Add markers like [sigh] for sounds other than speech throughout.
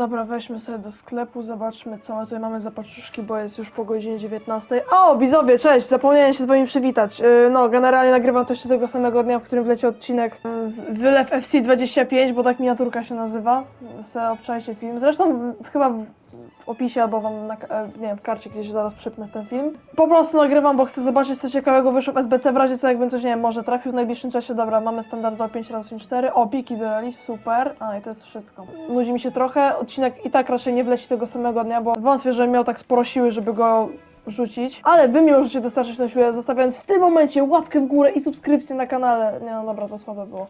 Dobra, weźmy sobie do sklepu, zobaczmy co my tutaj mamy za paczuszki, bo jest już po godzinie 19. O, widzowie, cześć! Zapomniałem się z wami przywitać. Yy, No, generalnie nagrywam to jeszcze tego samego dnia, w którym wleciał odcinek z Wylew FC25, bo tak miniaturka się nazywa. Se obczajcie film. Zresztą chyba opisie albo wam na, e, nie wiem, w karcie gdzieś zaraz przypnę ten film. Po prostu nagrywam, bo chcę zobaczyć co ciekawego wyszło w SBC, w razie co jakbym coś, nie wiem, może trafił w najbliższym czasie. Dobra, mamy standardowo 5x4. O, piki dodali, super. A, i to jest wszystko. Nudzi mi się trochę, odcinek i tak raczej nie wleci tego samego dnia, bo wątpię, że miał tak sporo siły, żeby go rzucić, ale bym miał życie dostarczyć na siłę, zostawiając w tym momencie łapkę w górę i subskrypcję na kanale. Nie no dobra, to słabe było.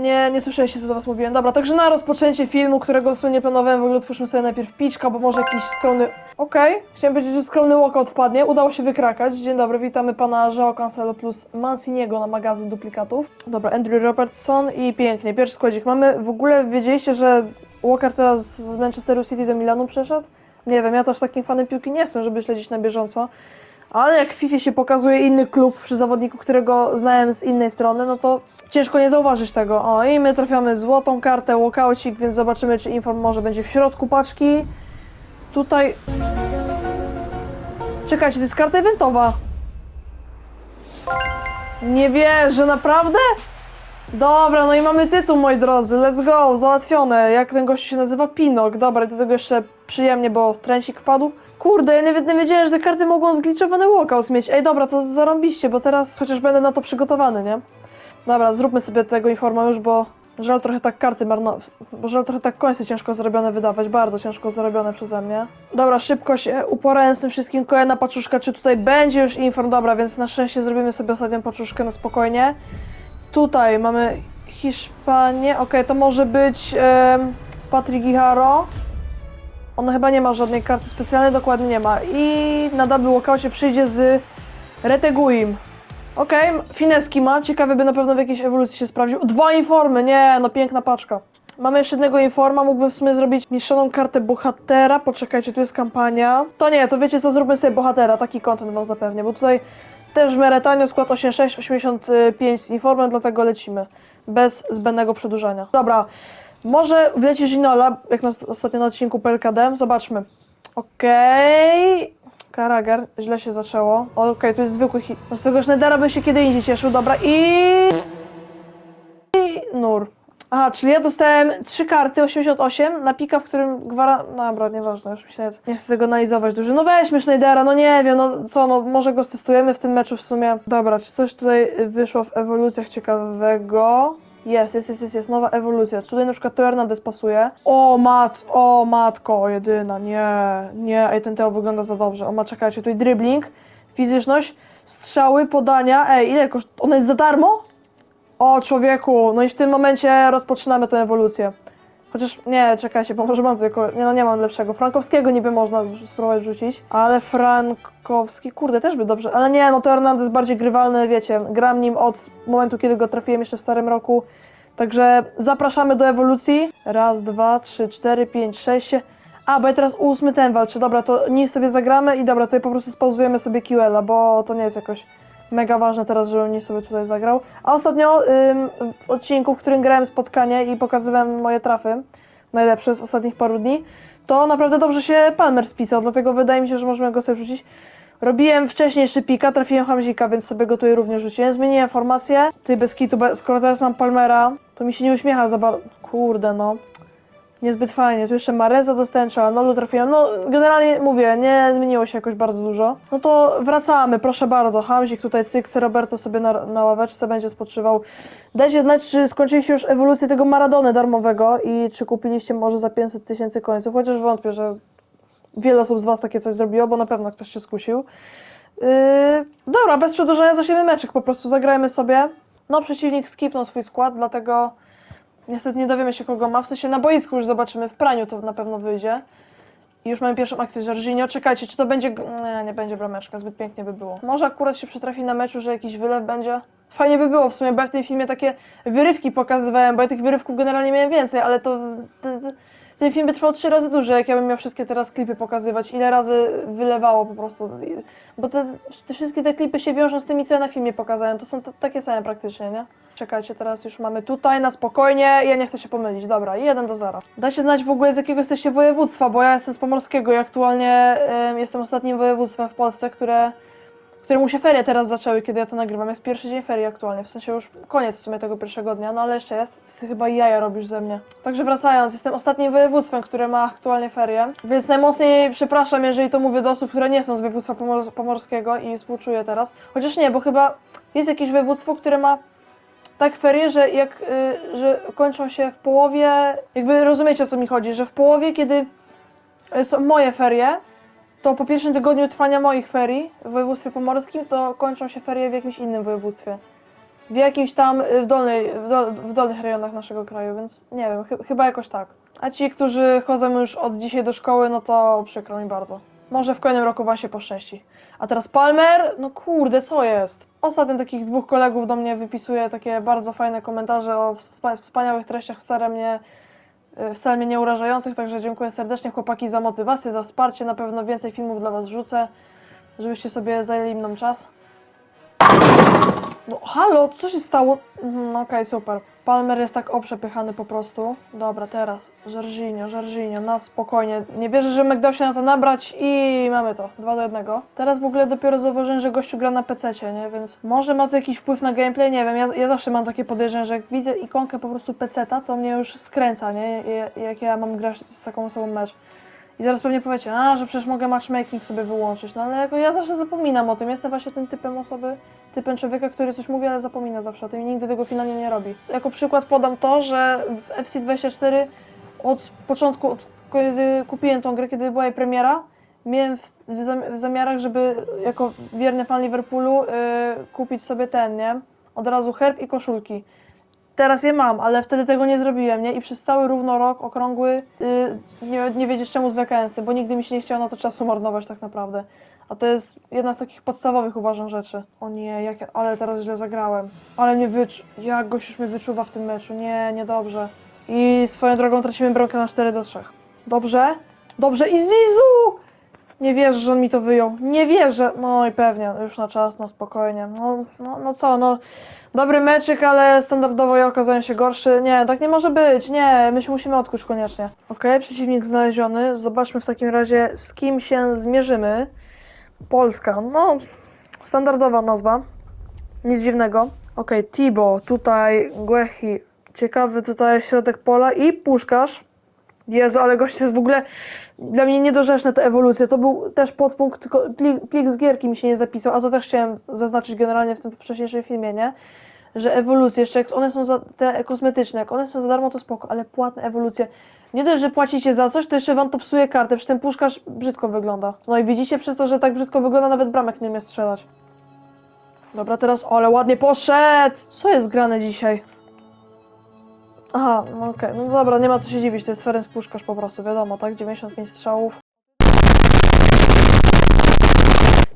Nie, nie słyszeliście co do was mówiłem. Dobra, także na rozpoczęcie filmu, którego w planowałem, w ogóle otwórzmy sobie najpierw piczka, bo może jakiś skromny... Okej, chciałem powiedzieć, że skromny walkout wpadnie. Udało się wykrakać. Dzień dobry, witamy pana Joao Cancelo plus Manciniego na magazyn duplikatów. Dobra, Andrew Robertson i pięknie, pierwszy składzik. Mamy, w ogóle wiedzieliście, że Walker teraz z Manchesteru City do Milanu przeszedł? Nie wiem, ja też takim fanem piłki nie jestem, żeby śledzić na bieżąco. Ale jak w FIFA się pokazuje inny klub przy zawodniku, którego znałem z innej strony, no to ciężko nie zauważyć tego. O, i my trafiamy złotą kartę, walkaucik, więc zobaczymy, czy inform może będzie w środku paczki. Tutaj... Czekajcie, to jest karta eventowa. Nie wierzę, naprawdę? Dobra, no i mamy tytuł, moi drodzy, let's go, załatwione. Jak ten gość się nazywa? Pinok. Dobra, do tego jeszcze przyjemnie, bo tręsik wpadł. Kurde, ja nawet nie wiedziałem, że te karty mogą zgliczowany walkout mieć. Ej, dobra, to zarąbiście, bo teraz chociaż będę na to przygotowany, nie? Dobra, zróbmy sobie tego informa już, bo żal trochę tak karty marno... bo żal trochę tak końce ciężko zarobione wydawać, bardzo ciężko zarobione przeze mnie. Dobra, szybko się uporałem z tym wszystkim, kolejna paczuszka, czy tutaj będzie już inform? Dobra, więc na szczęście zrobimy sobie ostatnią paczuszkę na spokojnie. Tutaj mamy Hiszpanię, okej, to może być em, Patrick Guijarro. On chyba nie ma żadnej karty specjalnej, dokładnie nie ma. I na double walkoutie przyjdzie z Reteguim. Okej, fineski ma, ciekawy by na pewno w jakiejś ewolucji się sprawdził. Dwa informy, nie, no piękna paczka. Mamy jeszcze jednego informa, mógłbym w sumie zrobić mistrzoną kartę bohatera. Poczekajcie, tu jest kampania. To nie, to wiecie co, zróbmy sobie bohatera, taki content wam zapewnię, bo tutaj też w miarę tanio, skład 86, 85 z informem, dlatego lecimy. Bez zbędnego przedłużania. Dobra, może wleci Ginola, jak na ostatnio na odcinku PLKD, zobaczmy. Okej. Karager, źle się zaczęło. Okej, tu jest zwykły hit. No z tego Schneidera bym się kiedy indziej cieszył, dobra i... i... Nur. Aha, czyli ja dostałem trzy karty, 88, na pika, w którym gwara... No dobra, nieważne, już mi się nie chcę tego analizować dużo. No weźmy Schneidera, no nie wiem, no co, no może go stestujemy w tym meczu w sumie. Dobra, czy coś tutaj wyszło w ewolucjach ciekawego? Jest, jest, jest, jest, jest, nowa ewolucja. Tutaj na przykład to Hernandez pasuje. O mat, o matko, jedyna, nie, nie, ej, ten Teo wygląda za dobrze. O ma, czekajcie, tutaj dribbling, fizyczność, strzały, podania, ej, ile koszt... Ona jest za darmo? O, człowieku, no i w tym momencie rozpoczynamy tę ewolucję. Chociaż, nie, czekajcie, bo może mam tylko, nie no, nie mam lepszego. Frankowskiego niby można spróbować rzucić, ale Frankowski, kurde, też by dobrze, ale nie, no to Hernandez bardziej grywalny, wiecie, gram nim od momentu, kiedy go trafiłem jeszcze w starym roku. Także zapraszamy do ewolucji. Raz, dwa, trzy, cztery, pięć, sześć. A, bo ja teraz ósmy ten walczy. Dobra, to nim sobie zagramy i dobra, tutaj po prostu spauzujemy sobie QL-a, bo to nie jest jakoś mega ważne teraz, żeby nim sobie tutaj zagrał. A ostatnio ym, w odcinku, w którym grałem spotkanie i pokazywałem moje trafy, najlepsze z ostatnich paru dni, to naprawdę dobrze się Palmer spisał, dlatego wydaje mi się, że możemy go sobie wrzucić. Robiłem wcześniej pika, trafiłem Hamzika, więc sobie go tutaj również rzuciłem. Zmieniłem formację, tutaj bez kitu, skoro teraz mam Palmera, to mi się nie uśmiecha za bardzo. Kurde no. Niezbyt fajnie. Tu jeszcze Mareza dostałem, Nolu trafiłem. No, generalnie mówię, nie zmieniło się jakoś bardzo dużo. No to wracamy, proszę bardzo. Hamzik tutaj cykce, Roberto sobie na, na ławeczce będzie spoczywał. Dajcie znać, czy skończyliście już ewolucję tego Maradony darmowego i czy kupiliście może za 500 tysięcy końców, chociaż wątpię, że wiele osób z Was takie coś zrobiło, bo na pewno ktoś się skusił. Yy, dobra, bez przedłużania zaczniemy meczek, po prostu zagrajmy sobie. No, przeciwnik skipnął swój skład, dlatego niestety nie dowiemy się kogo ma. W sensie na boisku już zobaczymy, w praniu to na pewno wyjdzie. I już mamy pierwszą akcję Jorginho. Czekajcie, czy to będzie... Nie, nie będzie brameczka, zbyt pięknie by było. Może akurat się przytrafi na meczu, że jakiś wylew będzie. Fajnie by było w sumie, bo ja w tym filmie takie wyrywki pokazywałem, bo ja tych wyrywków generalnie miałem więcej, ale to... Ten film by trwał trzy razy dłużej, jak ja bym miał wszystkie teraz klipy pokazywać, ile razy wylewało po prostu. Bo te, te wszystkie te klipy się wiążą z tymi, co ja na filmie pokazałem. To są takie same praktycznie, nie? Czekajcie, teraz już mamy tutaj na spokojnie. Ja nie chcę się pomylić. Dobra, 1 do 0. Dajcie znać w ogóle z jakiego jesteście województwa, bo ja jestem z Pomorskiego i aktualnie em, jestem ostatnim województwem w Polsce, które, któremu się ferie teraz zaczęły, kiedy ja to nagrywam. Jest pierwszy dzień ferii aktualnie, w sensie już koniec w sumie tego pierwszego dnia, no ale jeszcze jest. Ty chyba jaja robisz ze mnie. Także wracając, jestem ostatnim województwem, które ma aktualnie ferie, więc najmocniej przepraszam, jeżeli to mówię do osób, które nie są z województwa pomor pomorskiego i współczuję teraz. Chociaż nie, bo chyba jest jakieś województwo, które ma tak ferie, że jak, y, że kończą się w połowie, jakby rozumiecie o co mi chodzi, że w połowie, kiedy są moje ferie, to po pierwszym tygodniu trwania moich ferii w województwie pomorskim, to kończą się ferie w jakimś innym województwie. W jakimś tam y, w, dolnej, w, dol, w dolnych rejonach naszego kraju, więc nie wiem, chy, chyba jakoś tak. A ci, którzy chodzą już od dzisiaj do szkoły, no to przykro mi bardzo. Może w kolejnym roku wam się poszczęści. A teraz Palmer, no kurde, co jest? Ostatnio takich dwóch kolegów do mnie wypisuje takie bardzo fajne komentarze o wspa- wspaniałych treściach wcale mnie, y, wcale mnie nie urażających, także dziękuję serdecznie chłopaki za motywację, za wsparcie, na pewno więcej filmów dla was wrzucę, żebyście sobie zajęli mną czas. No halo, co się stało? Mhm, Okej, super. Palmer jest tak oprzepychany po prostu. Dobra, teraz Jorginho, Jorginho, na spokojnie. Nie wierzę, że dał się na to nabrać i mamy to, 2 do 1. Teraz w ogóle dopiero zauważyłem, że gościu gra na PC, nie? Więc może ma to jakiś wpływ na gameplay, nie wiem. Ja, ja zawsze mam takie podejrzenie, że jak widzę ikonkę po prostu PC-ta, to mnie już skręca, nie? Ja- Jak ja mam grać z taką osobą mecz. I zaraz pewnie powiecie, a, że przecież mogę matchmaking sobie wyłączyć, no ale jako ja zawsze zapominam o tym. Jestem właśnie tym typem osoby, typem człowieka, który coś mówi, ale zapomina zawsze o tym i nigdy tego finalnie nie robi. Jako przykład podam to, że w FC24 od początku, od kiedy kupiłem tą grę, kiedy była jej premiera, miałem w, w, zam- w zamiarach, żeby jako wierny fan Liverpoolu yy, kupić sobie ten, nie? Od razu herb i koszulki. Teraz je mam, ale wtedy tego nie zrobiłem, nie? I przez cały równo rok okrągły yy, nie, nie wiedzieć czemu zwlekałem z bo nigdy mi się nie chciało na to czasu marnować tak naprawdę. A to jest jedna z takich podstawowych uważam rzeczy. O nie, jak, ja- ale teraz źle zagrałem. Ale mnie wyczu... Jak gość już mnie wyczuwa w tym meczu. Nie, niedobrze. I swoją drogą tracimy bramkę na 4 do 3. Dobrze? Dobrze i Zizu! Nie wierzę, że on mi to wyjął. Nie wierzę. No i pewnie, już na czas, na spokojnie. No, no, no co, no. Dobry meczyk, ale standardowo ja okazałem się gorszy. Nie, tak nie może być. Nie, my się musimy odkuć koniecznie. Okej, przeciwnik znaleziony. Zobaczmy w takim razie, z kim się zmierzymy. Polska, no, standardowa nazwa. Nic dziwnego. Okej, Tibo, tutaj Guechi. Ciekawy tutaj środek pola i puszkarz. Jezu, ale gość jest w ogóle dla mnie niedorzeczne te ewolucje. To był też podpunkt, tylko plik z gierki mi się nie zapisał, a to też chciałem zaznaczyć generalnie w tym wcześniejszym filmie, nie? Że ewolucje, jeszcze jak one są za, te kosmetyczne, jak one są za darmo, to spoko, ale płatne ewolucje. Nie dość, że płacicie za coś, to jeszcze wam to psuje kartę, przy ten puszkarz brzydko wygląda. No i widzicie, przez to, że tak brzydko wygląda, nawet bramek nie umie strzelać. Dobra, teraz, ale ładnie poszedł! Co jest grane dzisiaj? Aha, no okej, no dobra, nie ma co się dziwić, to jest Ferenc Puszkarz po prostu, wiadomo, tak? 95 strzałów.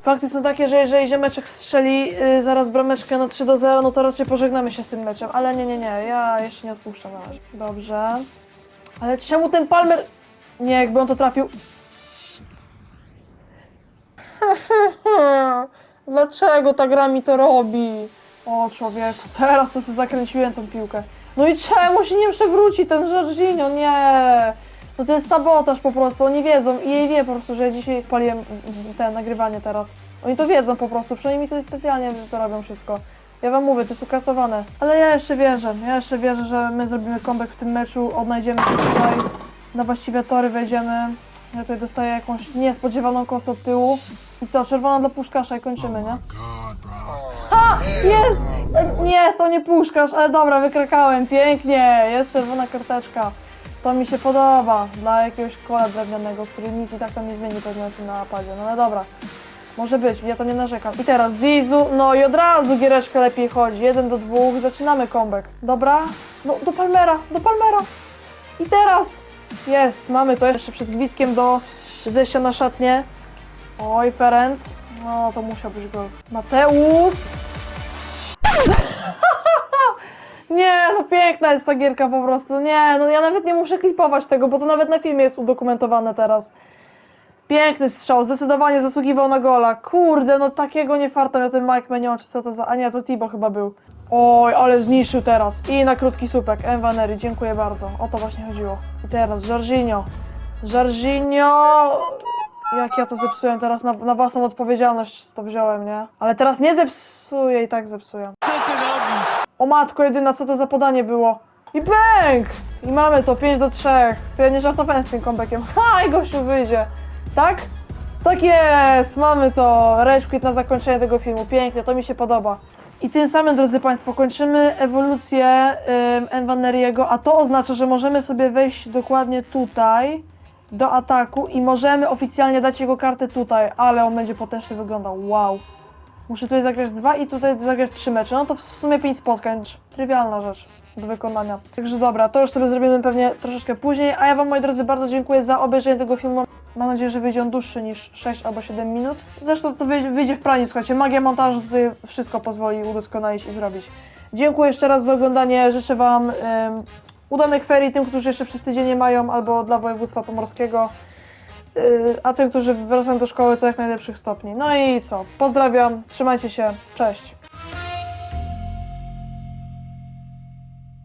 Fakty są takie, że jeżeli ziemeczek strzeli y, zaraz brameczkę na 3 do 0, no to raczej pożegnamy się z tym meczem, ale nie, nie, nie, ja jeszcze nie odpuszczam na razie. Dobrze. Ale czemu ten Palmer... Nie, jakby on to trafił... [laughs] Dlaczego ta gra mi to robi? O człowieku, teraz to sobie zakręciłem tą piłkę. No i czemu się nie przewróci ten Jorginho? Nie! No to jest sabotaż po prostu, oni wiedzą i jej wie po prostu, że ja dzisiaj paliłem te nagrywanie teraz. Oni to wiedzą po prostu, przynajmniej to specjalnie to robią wszystko. Ja wam mówię, to jest ukasowane. Ale ja jeszcze wierzę, ja jeszcze wierzę, że my zrobimy comeback w tym meczu, odnajdziemy się tutaj, na właściwe tory wejdziemy. Ja tutaj dostaję jakąś niespodziewaną kosę od tyłu. I co, czerwona dla puszkasza i kończymy, nie? Jest! Nie, to nie puszkasz, ale dobra, wykrakałem, pięknie, jest czerwona karteczka. To mi się podoba, dla jakiegoś kola drewnianego, który nic i tak tam nie zmieni pewnie na tym napadzie, no ale dobra. Może być, ja to nie narzekam. I teraz Zizu, no i od razu giereczka lepiej chodzi, jeden do dwóch, zaczynamy comeback. Dobra, no do Palmera, do Palmera. I teraz jest, mamy to jeszcze przed gwizdkiem do zejścia na szatnię. Oj, Ferenc, no to musiał być gol. Mateusz! Nie, no piękna jest ta gierka po prostu. Nie, no ja nawet nie muszę klipować tego, bo to nawet na filmie jest udokumentowane teraz. Piękny strzał, zdecydowanie zasługiwał na gola. Kurde, no takiego nie farta miał ten Mike Menion, czy co to za... A nie, to Tibo chyba był. Oj, ale zniszczył teraz. I na krótki słupek. Envanery, dziękuję bardzo. O to właśnie chodziło. I teraz Jorginho. Jorginho... Jak ja to zepsułem teraz na, na własną odpowiedzialność to wziąłem, nie? Ale teraz nie zepsuję i tak zepsuję. Co ty robisz? O matko jedyna, co to za podanie było? I bęk! I mamy to, 5 do 3. To ja nie żartowałem z tym comebackiem. [laughs] Ha, i gościu wyjdzie. Tak? Tak jest! Mamy to. Rage na zakończenie tego filmu. Pięknie, to mi się podoba. I tym samym, drodzy Państwo, kończymy ewolucję ym, Envaneriego, a to oznacza, że możemy sobie wejść dokładnie tutaj do ataku i możemy oficjalnie dać jego kartę tutaj, ale on będzie potężnie wyglądał. Wow. Muszę tutaj zagrać dwa i tutaj zagrać trzy mecze. No to w sumie pięć spotkań. Trywialna rzecz do wykonania. Także dobra, to już sobie zrobimy pewnie troszeczkę później. A ja Wam, moi drodzy, bardzo dziękuję za obejrzenie tego filmu. Mam nadzieję, że wyjdzie on dłuższy niż 6 albo 7 minut. Zresztą to wyjdzie, w praniu, słuchajcie. Magia montażu tutaj wszystko pozwoli udoskonalić i zrobić. Dziękuję jeszcze raz za oglądanie. Życzę Wam em, udanych ferii tym, którzy jeszcze przez tydzień nie mają, albo dla województwa pomorskiego. Yy, a tym, którzy wracają do szkoły, to jak najlepszych stopni. No i co? Pozdrawiam, trzymajcie się, cześć.